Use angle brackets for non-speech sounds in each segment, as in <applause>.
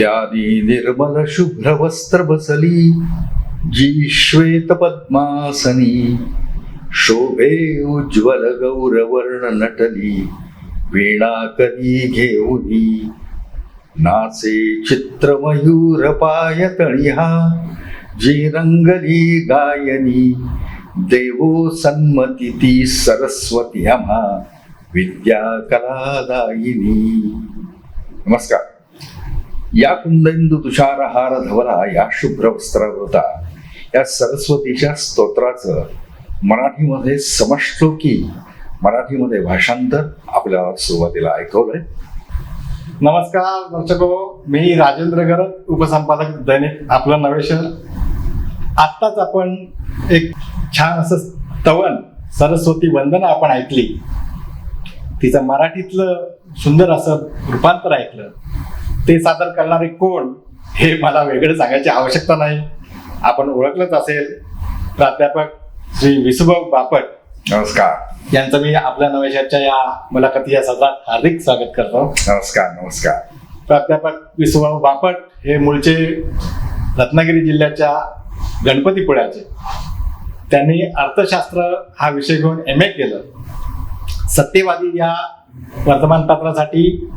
यादी निर्मल शुभ्र वस्त्र बसली जी श्वेत पद्मासनी शोभे उज्ज्वल गौरवर्ण नटली वीणा कधी घेऊनी नाचे चित्रमयूर पायतळी हा जी रंगली गायनी देवो सन्मती ती सरस्वती आम्हा विद्या कलादायिनी नमस्कार. या कुंदेंदू तुषारहार धवला या शुभ्र वस्त्रावृता या सरस्वतीच्या स्तोत्राचं मराठीमध्ये समश्लोकी मराठीमध्ये भाषांतर आपल्याला सुरुवातीला ऐकवलंय. नमस्कार दर्शको. मी राजेंद्र गरत उपसंपादक दैनिक आपलं नवे शहर आत्ताच आपण एक छान असं स्तवन सरस्वती वंदना आपण ऐकली. तिचं मराठीतलं सुंदर असं रूपांतर ऐकलं. ते सादर करणारे कोण हे मला वेगळं सांगायची आवश्यकता नाही. आपण ओळखलंच असेल प्राध्यापक श्री विसुभाऊ बापट. नमस्कार. यांचं मी आपल्या नव्या शहरच्या या मुलाखती या सत्रात हार्दिक स्वागत करतो. नमस्कार नमस्कार. प्राध्यापक विश्वभाऊ बापट हे मूळचे रत्नागिरी जिल्ह्याच्या गणपतीपुळ्याचे त्यांनी अर्थशास्त्र हा विषय घेऊन एम ए केलं. सत्यवादी या वर्तमानपत्रासाठी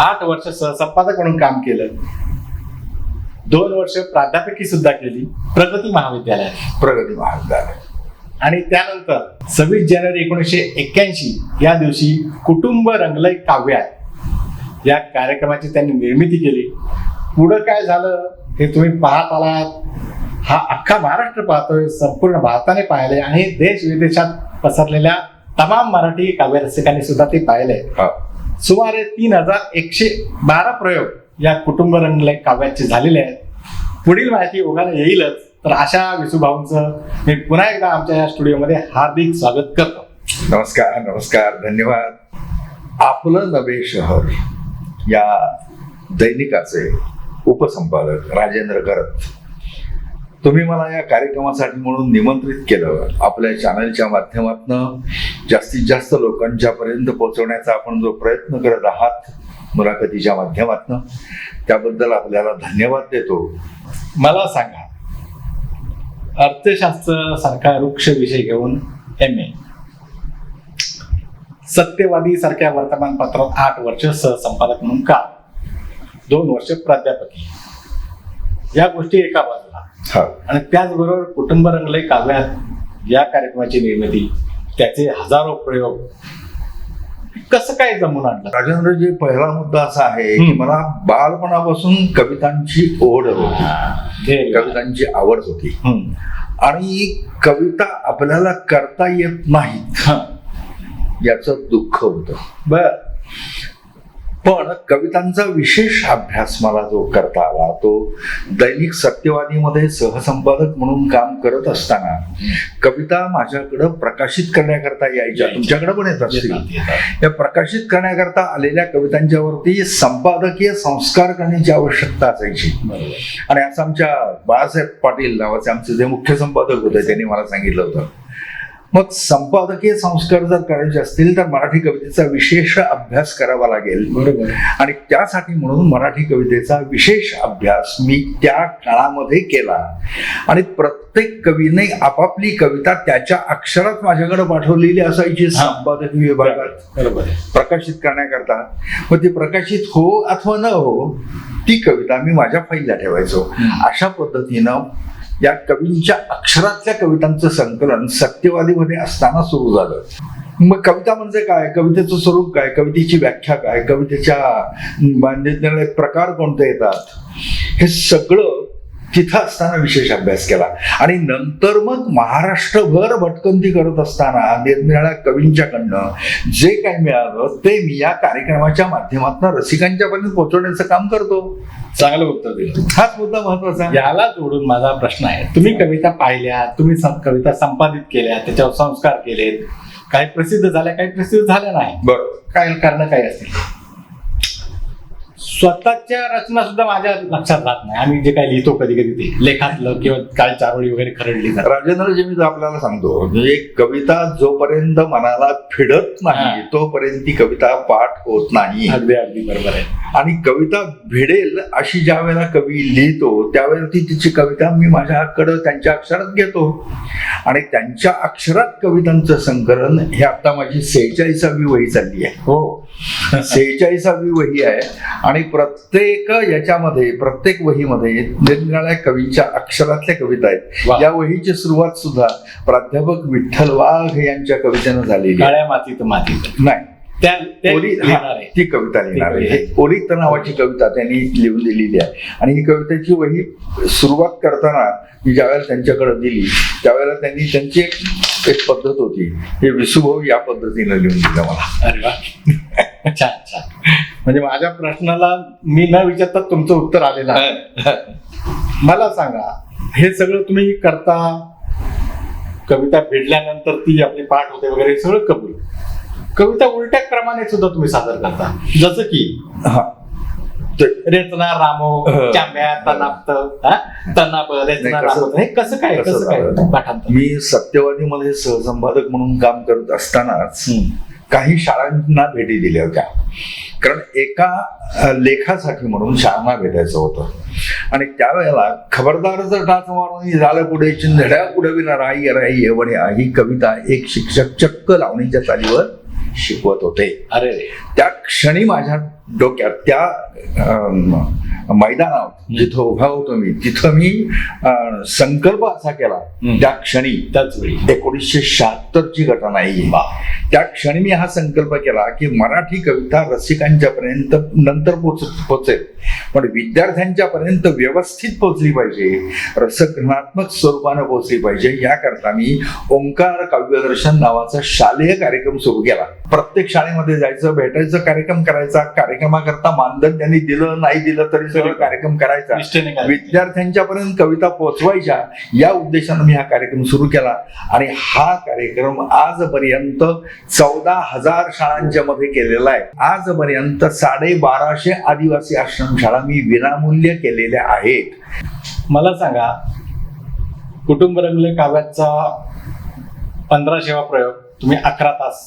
आठ वर्ष सहसंपादक म्हणून काम केलं. दोन वर्ष प्राध्यापकी सुद्धा केली. प्रगती महाविद्यालयात प्रगती महाविद्यालय. आणि त्यानंतर सव्वीस जानेवारी एकोणीसशे एक्क्याऐंशी या दिवशी कुटुंब रंगलय काव्यात या कार्यक्रमाची त्यांनी निर्मिती केली. पुढं काय झालं हे तुम्ही पाहत आलात. हा अख्खा महाराष्ट्र पाहतोय संपूर्ण भारताने पाहिले आणि देश विदेशात पसरलेल्या तमाम मराठी काव्य रसिकांनी सुद्धा ते पाहिले सुमारे तीन हजार एकशे बारा प्रयोग या कुटुंब रंगलय काव्याचे झालेले आहेत. पुढील माहिती ओघाला येईलच. तर अशा विसुभाऊंचं मी पुन्हा एकदा आमच्या या स्टुडिओमध्ये हार्दिक स्वागत करतो. नमस्कार नमस्कार धन्यवाद. आपलं नवे शहर या दैनिकाचे उपसंपादक राजेंद्र करत. तुम्ही मला या कार्यक्रमासाठी म्हणून निमंत्रित केलं. आपल्या चॅनलच्या माध्यमातून जास्तीत जास्त लोकांच्या पर्यंत पोहोचवण्याचा आपण जो प्रयत्न करत आहात मुलाखतीच्या माध्यमातून त्याबद्दल आपल्याला धन्यवाद देतो. मला सांगा अर्थशास्त्र सारखा वृक्ष विषय घेऊन एम ए सत्यवादी सारख्या वर्तमानपत्रात आठ वर्ष सहसंपादक म्हणून का? दोन वर्ष प्राध्यापकी. या गोष्टी एका बाजूला. आणि त्याचबरोबर कुटुंब रंगलय काव्यात या कार्यक्रमाची निर्मिती त्याचे हजारो प्रयोग. कसं काय जमून आणलं? राजेंद्रजी पहिला मुद्दा असा आहे की. मला बालपणापासून कवितांची ओढ होती. हे- कवितांची आवड होती. आणि कविता आपल्याला करता येत नाहीत. याचं दुःख होतं. बर. पण कवितांचा विशेष अभ्यास मला जो करता आला तो दैनिक सत्यवादीमध्ये सहसंपादक म्हणून काम करत असताना कविता माझ्याकडं प्रकाशित करण्याकरता यायच्या तुमच्याकडे पण येत असतील. या प्रकाशित करण्याकरता आलेल्या कवितांच्या वरती संपादकीय संस्कार करण्याची आवश्यकता असायची. आणि असं आमच्या बाळासाहेब पाटील नावाचे आमचे जे मुख्य संपादक होते त्यांनी मला सांगितलं होतं. मग संपादकीय संस्कार जर करायचे असतील तर मराठी कवितेचा विशेष अभ्यास करावा लागेल. बरोबर. आणि त्यासाठी म्हणून मराठी कवितेचा विशेश अभ्यास मी त्या काळामध्ये केला. आणि प्रत्येक कवीने आपापली कविता त्याच्या अक्षरात माझ्याकडे पाठवलेली असायची संपादकीय विभागात. बरोबर. प्रकाशित करण्याकरता. मग ती प्रकाशित हो अथवा न हो ती कविता मी माझ्या फाईलला ठेवायचो. अशा पद्धतीनं या कवींच्या अक्षरातल्या कवितांचं संकलन सत्यवादीमध्ये असताना सुरू झालं. मग कविता म्हणजे काय? कवितेचं स्वरूप काय? कवितेची व्याख्या काय? कवितेच्या निर्णय प्रकार कोणते येतात? हे सगळं तिथं असताना विशेष अभ्यास केला. आणि नंतर मग महाराष्ट्रभर भटकंती करत असताना निरनिराळ्या कवींच्याकडनं जे काही मिळालं ते मी या कार्यक्रमाच्या माध्यमातून रसिकांच्या पर्यंत पोहोचवण्याचं काम करतो. चांगलं उत्तर दिलं. हाच मुद्दा महत्त्वाचा. याला जोडून माझा प्रश्न आहे. तुम्ही कविता पाहिल्या तुम्ही सं- कविता संपादित केल्या त्याच्यावर संस्कार केलेत. काही प्रसिद्ध झाल्या काही प्रसिद्ध झाल्या नाही. बरोबर. काय कारण काय असतील. स्वतःच्या रचना सुद्धा माझ्या लक्षात राहत नाही. आम्ही जे काही लिहितो कधी कधी ते लेखातलं किंवा काय चारोळी वगैरे खरडली तर. राजेंद्र जे मी आपल्याला सांगतो म्हणजे कविता जोपर्यंत मनाला फिडत नाही. तोपर्यंत ती कविता पाठ होत नाही. अगदी अगदी बरोबर आहे. आणि कविता भिडेल अशी ज्या वेळेला कवी लिहितो त्यावेळेला ती तिची कविता मी माझ्याकडं त्यांच्या अक्षरात घेतो. आणि त्यांच्या अक्षरात कवितांचं संकलन हे आता माझी सेहेचाळीसावी वही चालली आहे. हो. सेहेचाळीसावी वही आहे. आणि प्रत्येक याच्यामध्ये प्रत्येक वहीमध्ये निरनिराळ्या कवींच्या अक्षरातल्या कविता आहेत. या वहीची सुरुवात सुद्धा प्राध्यापक विठ्ठल वाघ यांच्या कवितेनं झालेली आहे. काळ्या मातीत मातीत. नाही. ते कविता लिहिणार आहे. ओलित नावाची कविता त्यांनी लिहून दिलेली आहे. आणि ही कवितेची वही सुरुवात करताना मी ज्यावेळेला त्यांच्याकडे दिली त्यावेळेला त्यांनी त्यांची एक एक पद्धत होती. हे विसुभाऊ या पद्धतीनं लिहून दिलं मला. अरे वा. <laughs> छान छान. म्हणजे माझ्या प्रश्नाला मी न विचारता तुमचं उत्तर आलेलं आहे मला सांगा हे सगळं तुम्ही करता कविता भेटल्यानंतर ती आपली पाठ होते वगैरे सगळं कबूल कविता उलट्या क्रमाने सुद्धा तुम्ही सादर करता जसं की ते- रेचना रामो. चांब्या तनाप्त हा? तनाप रेचना नाही, कसं- रामो हे कसं काय कसं काय? पाठांतर मी सत्यवादीमध्ये सहसंपादक म्हणून काम करत असतानाच. काही शाळांना भेटी दिल्या होत्या. कारण एका लेखासाठी म्हणून शाळांना भेटायचं होतं. आणि त्यावेळेला खबरदार जर टाच मारून झालं पुढे चिंधड्या उडविणार आई राई एवढ्या. ही कविता एक शिक्षक चक्क लावणीच्या चालीवर शिकवत होते. अरे त्या क्षणी माझ्या डोक्यात त्या मैदानावर. जिथं उभा होतो मी तिथं मी संकल्प असा केला. त्या क्षणी त्याच वेळी. एकोणीसशे शहात्तरची घटना आहे त्या क्षणी मी हा संकल्प केला की मराठी कविता रसिकांच्या पर्यंत नंतर पोच पोचेल. पण विद्यार्थ्यांच्या पर्यंत व्यवस्थित पोचली पाहिजे रसग्रहणात्मक स्वरूपानं पोचली पाहिजे. याकरता मी ओंकार काव्यदर्शन नावाचा शालेय कार्यक्रम सुरू केला. प्रत्येक शाळेमध्ये जायचं भेटायचं कार्यक्रम करायचा. कार्यक्रमाकरता मानधन त्यांनी दिलं नाही दिलं तरी सगळं कार्यक्रम करायचा. विद्यार्थ्यांच्या पर्यंत कविता पोहोचवायच्या. या उद्देशानं मी हा कार्यक्रम सुरू केला. आणि हा कार्यक्रम आजपर्यंत चौदा हजार शाळांच्या मध्ये केलेला आहे. आजपर्यंत साडेबाराशे आदिवासी आश्रमशाळा मी विनामूल्य केलेल्या आहेत. मला सांगा कुटुंब रंगले काव्याचा पंधरा शेवा प्रयोग तुम्ही अकरा तास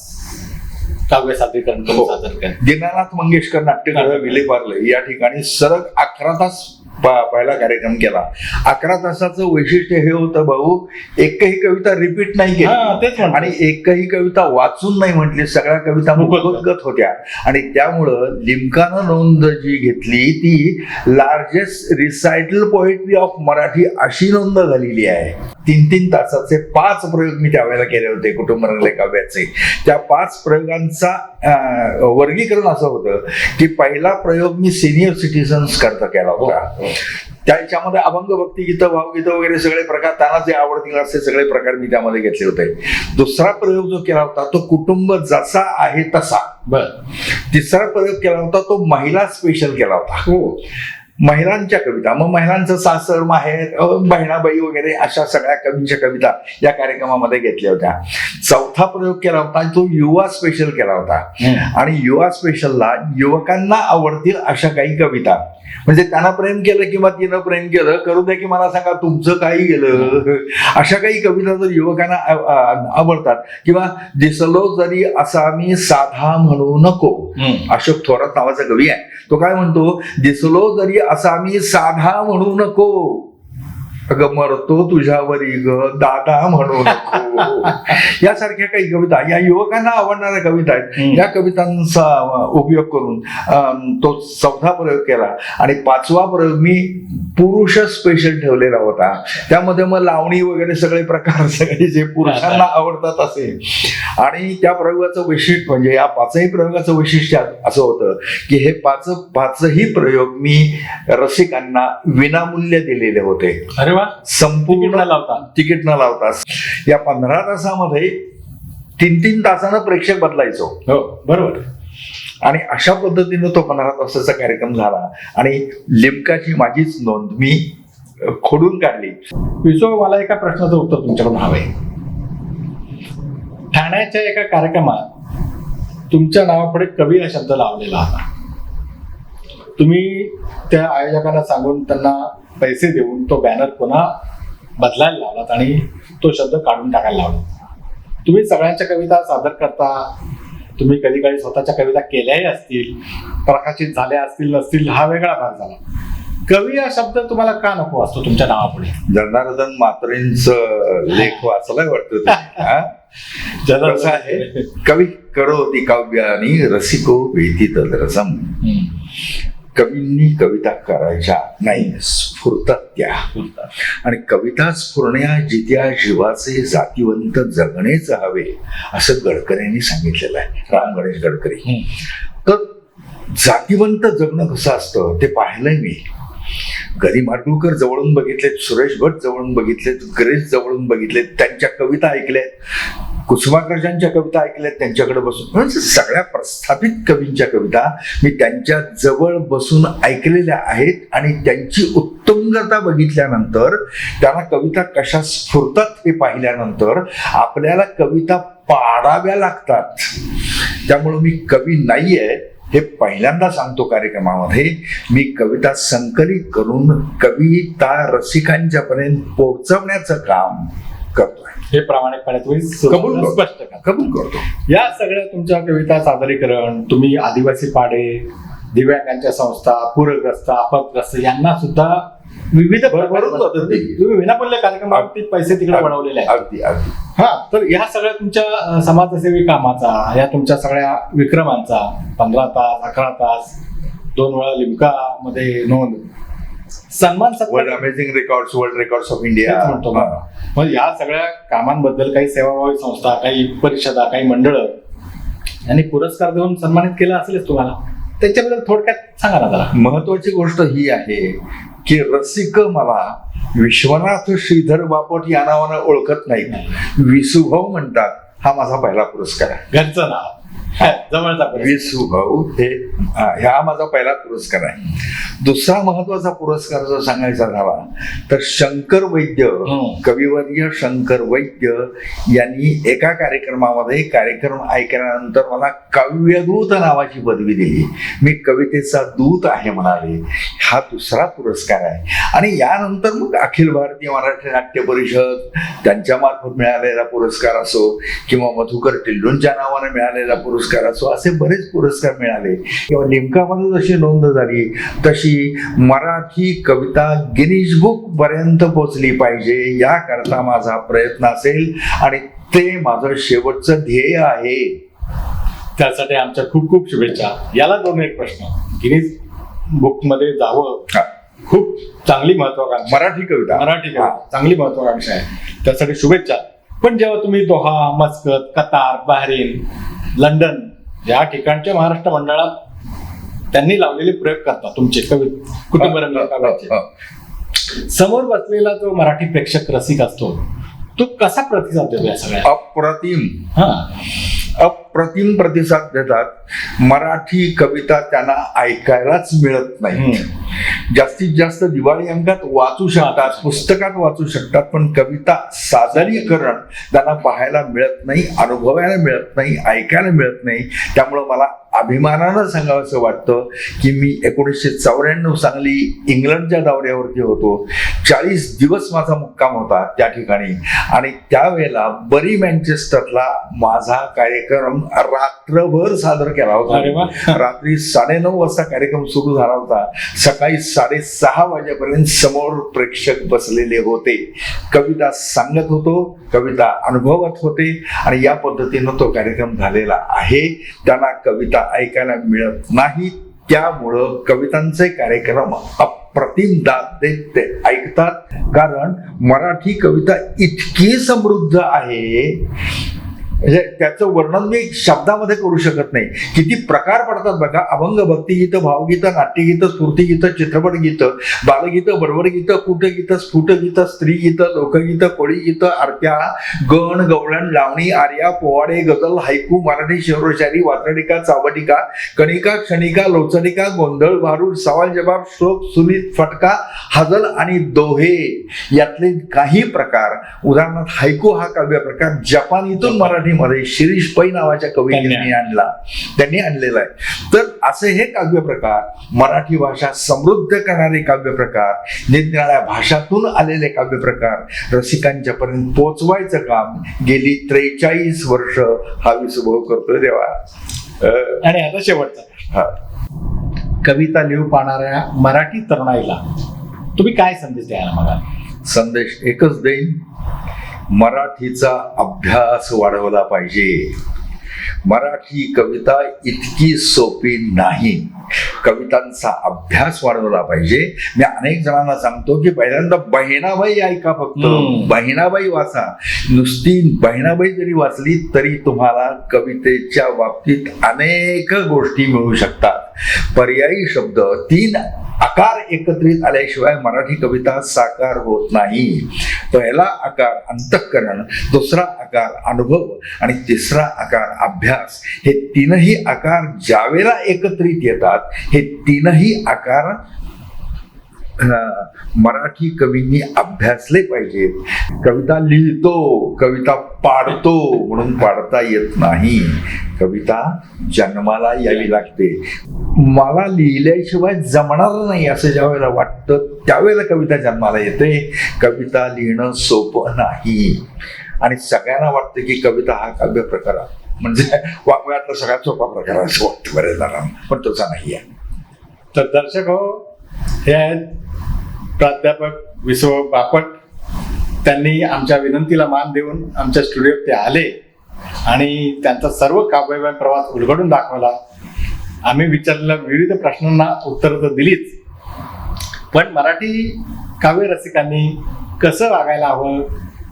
काव्य सादरीकरण हो. सादर केलं दीनानाथ मंगेशकर नाट्यगृह विलेपार्ले या ठिकाणी सरळ अकरा तास पहिला कार्यक्रम केला. अकरा तासाचं वैशिष्ट्य हे होतं भाऊ एकही कविता रिपीट नाही हा, केली. आणि एकही कविता वाचून नाही म्हटली सगळ्या कविता मुखोद्गत. होत्या. आणि त्यामुळं लिमकानं नोंद जी घेतली ती largest recital poetry of Marathi अशी नोंद झालेली आहे. तीन तीन तासाचे पाच प्रयोग मी त्यावेळेला केले होते कुटुंब रंगले काव्याचे. त्या पाच प्रयोगांचा वर्गीकरण असं होतं की पहिला प्रयोग मी सिनियर सिटीजन्स करता केला होता. त्याच्यामध्ये अभंग भक्तिगीतं भावगीतं वगैरे सगळे प्रकार त्यांना जे आवडतील असे सगळे प्रकार मी त्यामध्ये घेतले होते. दुसरा प्रयोग जो केला होता तो कुटुंब जसा आहे तसा. बर. तिसरा प्रयोग केला होता तो महिला स्पेशल केला होता. हो. महिलांच्या कविता मग महिलांचं सासर माहेर बहिणाबाई वगैरे अशा सगळ्या कवींच्या कविता या कार्यक्रमामध्ये घेतल्या होत्या. चौथा प्रयोग केला होता तो युवा स्पेशल केला होता. आणि युवा स्पेशलला युवकांना आवडतील अशा काही कविता. म्हणजे त्यांना प्रेम केलं किंवा तिनं प्रेम केलं करू द्या की मला सांगा तुमचं काही गेलं. अशा काही कविता जर युवकांना आवडतात. किंवा दिसलो जरी असा मी साधा म्हणू नको. अशोक थोरात नावाचा कवी आहे. तो काय म्हणतो? दिसलो जरी असा मी साधा म्हणू नको. अगं मरतो तुझ्यावरी ग दादा म्हणू नको. <laughs> यासारख्या काही कविता या युवकांना आवडणाऱ्या कविता आहेत. या कवितांचा उपयोग करून तो चौथा प्रयोग केला. आणि पाचवा प्रयोग मी पुरुष स्पेशल ठेवलेला होता. त्यामध्ये मग लावणी वगैरे सगळे प्रकार सगळे जे पुरुषांना आवडतात असे. आणि त्या प्रयोगाचं वैशिष्ट्य म्हणजे या पाचही प्रयोगाचं वैशिष्ट्य असं होतं की हे पाच पाचही प्रयोग मी रसिकांना विनामूल्य दिलेले होते. अरे वा संपूर्ण लावता? तिकीट न लावता. या पंधरा तासामध्ये तीन तीन तासानं प्रेक्षक बदलायचो. हो बरोबर. आणि अशा पद्धतीनं तो पंधरा तासाचा कार्यक्रम झाला. आणि लिमकाची माझीच नोंद मी खोडून काढली. विसो मला एका प्रश्नाचं उत्तर तुमच्याकडून हवंय. ठाण्याच्या एका कार्यक्रमात तुमच्या नावापुढे कवी हा शब्द लावलेला होता. तुम्ही त्या आयोजकांना सांगून त्यांना पैसे देऊन तो बॅनर पुन्हा बदलायला लावलात आणि तो शब्द काढून टाकायला लावला. तुम्ही सगळ्यांच्या कविता सादर करता तुम्ही कधी कधी स्वतःच्या कविता केल्याही असतील प्रकाशित झाल्या असतील नसतील हा वेगळा भाग झाला. कवी हा शब्द तुम्हाला का नको असतो तुमच्या नावापुढे? जनार्दन मात्रेंच लेख वाचलाय वाटतं आहे? कवी करोती काव्यानी रसिको वेतीत रसम. हम्म. कवींनी कविता करायच्या नाही. स्फुरतात त्या आणि कविता स्फुरण्या जित्या जीवाचे जातीवंत जगणेच हवे असं गडकरींनी सांगितलेलं आहे. राम गणेश गडकरी. तर जातीवंत जगणं कसं असतं ते पाहिलंय मी. गरी माडगुळकर जवळून बघितलेत सुरेश भट जवळून बघितलेत ग्रेस जवळून बघितलेत त्यांच्या कविता ऐकल्यात. कुसुमाग्रजांच्या कविता ऐकल्यात त्यांच्याकडे बसून. म्हणजे सगळ्या प्रस्थापित कवींच्या कविता मी त्यांच्या जवळ बसून ऐकलेल्या आहेत आणि त्यांची उत्तुंगता बघितल्यानंतर त्यांना कविता कशा स्फुरतात हे पाहिल्यानंतर आपल्याला कविता पाडाव्या लागतात. त्यामुळं मी कवी नाहीये हे पहिल्यांदा सांगतो कार्यक्रमामध्ये. मी कविता संकलित करून कविता रसिकांच्या पर्यंत पोहोचवण्याचं काम करतोय. हे प्रामाणिकपणे तुम्ही कबूल. स्पष्ट करा. कबूल करतो. या सगळ्या तुमच्या कविता सादरीकरण तुम्ही आदिवासी पाडे दिव्यांगांच्या संस्था पूरग्रस्त आपदग्रस्त यांना सुद्धा विविध. तुम्ही विनामूल्य कार्यक्रमावरती पैसे तिकडे बनवलेले आहेत. अगदी अगदी. हा तर ह्या सगळ्या तुमच्या समाजसेवी कामाचा या तुमच्या सगळ्या विक्रमांचा पंधरा तास अकरा तास दोन वेळा लिमका मध्ये नोंद. सन्मान world amazing records world records of India म्हणतो मग. या सगळ्या कामांबद्दल काही सेवाभावी संस्था काही परिषदा काही मंडळ यांनी पुरस्कार देऊन सन्मानित केलं असेलच तुम्हाला. त्याच्याबद्दल थोडक्यात सांगा ना जरा. महत्वाची गोष्ट ही आहे की रसिक मला विश्वनाथ श्रीधर बापट या नावानं ओळखत नाहीत. विसुभाऊ म्हणतात हा माझा पहिला पुरस्कार आहे. घरचं नाव. हा, परिसर. विसुभाऊ हे हा हा माझा पहिला पुरस्कार आहे दुसरा महत्त्वाचा पुरस्कार जर सांगायचा झाला तर शंकर वैद्य हम्म. कविवर्य शंकर वैद्य यांनी एका कार्यक्रमामध्ये कार्यक्रम ऐकल्यानंतर मला काव्यदूत नावाची पदवी दिली मी कवितेचा दूत आहे म्हणाले हा दुसरा पुरस्कार आहे. आणि यानंतर मग अखिल भारतीय मराठी नाट्य परिषद त्यांच्या मार्फत मिळालेला पुरस्कार असो किंवा मधुकर टिल्लूंच्या नावाने मिळालेला पुरस्कार असो असे बरेच पुरस्कार मिळाले. किंवा लिमकामध्ये जशी नोंद झाली तशी मराठी कविता गिनीज बुक पर्यंत पोचली पाहिजे याकरता माझा प्रयत्न असेल आणि ते माझं शेवटचं ध्येय आहे. त्यासाठी आमच्या खूप खूप शुभेच्छा. याला दोन एक प्रश्न. गिनीज बुकमध्ये जावं. खूप चांगली महत्वाकांक्षा. मराठी कविता. मराठी कविता. चांगली महत्वाकांक्षा आहे. त्यासाठी शुभेच्छा. पण जेव्हा तुम्ही Doha Muscat Qatar Bahrain London या ठिकाणच्या महाराष्ट्र मंडळात त्यांनी लावलेले प्रयोग करता तुमचे कवी कुटुंब रंग काव्याचे. हा. समोर बसलेला जो मराठी प्रेक्षक रसिक असतो तो कसा प्रतिसाद देतो या सगळ्या अप्रतिम. हा. अप्रतिम प्रतिसाद देतात. मराठी कविता त्यांना ऐकायलाच मिळत नाही. जास्तीत जास्त दिवाळी अंकात वाचू शकतात पुस्तकात वाचू शकतात पण कविता सादरीकरण त्यांना पाहायला मिळत नाही अनुभवायला मिळत नाही ऐकायला मिळत नाही. त्यामुळं मला अभिमानानं सांगावंसं वाटतं की मी एकोणीसशे चौऱ्याण्णव सांगली इंग्लंडच्या दौऱ्यावरती होतो. चाळीस दिवस माझा मुक्काम होता त्या ठिकाणी. आणि त्यावेळेला बरी मँचेस्टरला माझा कार्यक्रम रात्रभर सादर केला. होता. रात्री साडेनऊ वाजता कार्यक्रम सुरू झाला होता. सकाळी साडेसहा वाजेपर्यंत समोर प्रेक्षक बसलेले होते. कविता सांगत होतो कविता अनुभवत होते आणि या पद्धतीनं तो कार्यक्रम झालेला आहे. त्यांना कविता ऐकायला मिळत नाही. त्यामुळं कवितांचे कार्यक्रम अप्रतिम दाद देत ते ऐकतात. कारण मराठी कविता इतकी समृद्ध आहे म्हणजे त्याचं वर्णन मी शब्दामध्ये करू शकत नाही. किती प्रकार पडतात बघा. अभंग भक्तिगीतं भावगीतं नाट्यगीतं स्फूर्तिगीतं चित्रपट गीतं बालगीतं बडबड गीतं कुटगीतं स्फुटगीतं स्त्रीगीतं लोकगीतं कोळीगीतं आरत्या गण गवळण लावणी आर्या पोवाडे गजल हायकू मराठी शिवरशारी वात्रटिका चावटिका कणिका क्षणिका लोचडिका गोंधळ भारूड सवाल जबाब श्लोक सुनीत फटका हजल आणि दोहे. यातले काही प्रकार उदाहरणार्थ हायकू हा काव्य प्रकार जपानीतून मराठीमध्ये शिरीष पै नावाच्या कवीने आणला. त्यांनी आणलेला आहे. तर असे हे काव्यप्रकार मराठी भाषा समृद्ध करणारे काव्यप्रकार निरनिराळ्या भाषातून आलेले काव्यप्रकार रसिकांच्या पर्यंत पोचवायचं काम गेली त्रेचाळीस वर्ष हा विसुभाऊ करतोय देवा. आणि आता शेवटचा. हा. कविता लिहू पाहणाऱ्या मराठी तरुणाईला तुम्ही काय संदेश द्यायला मला संदेश एकच देईन. मराठीचा अभ्यास वाढवला पाहिजे. मराठी कविता इतकी सोपी नाही. कवितांचा अभ्यास वाढवला पाहिजे. मी अनेक जणांना सांगतो की पहिल्यांदा बहिणाबाई ऐका फक्त. बहिणाबाई वाचा. नुसती बहिणाबाई जरी वाचली तरी तुम्हाला कवितेच्या बाबतीत अनेक गोष्टी मिळू शकतात. पर्यायी शब्द तीन आकार एकत्रित आल्याशिवाय मराठी कविता साकार होत नाही. पहिला आकार अंतःकरण दुसरा आकार अनुभव आणि तिसरा आकार अभ्यास. हे तीनही आकार ज्यावेळेला एकत्रित येतात हे तीनही आकार मराठी कवींनी अभ्यासले पाहिजेत कविता लिहितो कविता पाडतो म्हणून पाडता येत नाही. कविता जन्माला यावी लागते. मला लिहिल्याशिवाय जमणार नाही असं ज्या वेळेला वाटतं त्यावेळेला कविता जन्माला येते. कविता लिहिणं सोपं नाही. आणि सगळ्यांना वाटतं की कविता हा काव्य प्रकार आहे. म्हणजे वाङ्मयातला सगळ्यात सोपा प्रकार असं वाटतं बरेच जणांना पण तसा नाही आहे. तर दर्शक हो हे आहेत प्राध्यापक विश्व बापट त्यांनी आमच्या विनंतीला मान देऊन आमच्या स्टुडिओत ते आले आणि त्यांचा सर्व काव्यमय प्रवास उलगडून दाखवला. आम्ही विचारलेल्या विविध प्रश्नांना उत्तरं तर दिलीच. पण मराठी काव्य रसिकांनी कसं वागायला हवं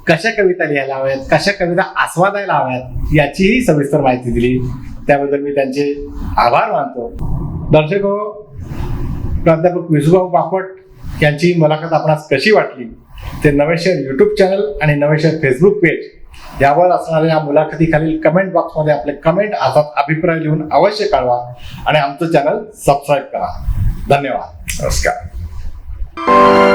कशा कविता लिहायला हव्यात कशा कविता आस्वादायला हव्यात याचीही सविस्तर माहिती दिली. त्याबद्दल मी त्यांचे आभार मानतो. दर्शक हो प्राध्यापक विसुभाऊ बापट यांची मुलाखत आपणास कशी वाटली? ते नवेशर युट्यूब चॅनल आणि नवेशर फेसबुक पेज यावर असणाऱ्या या मुलाखतीखालील कमेंट बॉक्समध्ये आपले कमेंट अर्थात अभिप्राय लिहून अवश्य कळवा आणि आमचं चॅनल सबस्क्राईब करा. धन्यवाद. नमस्कार.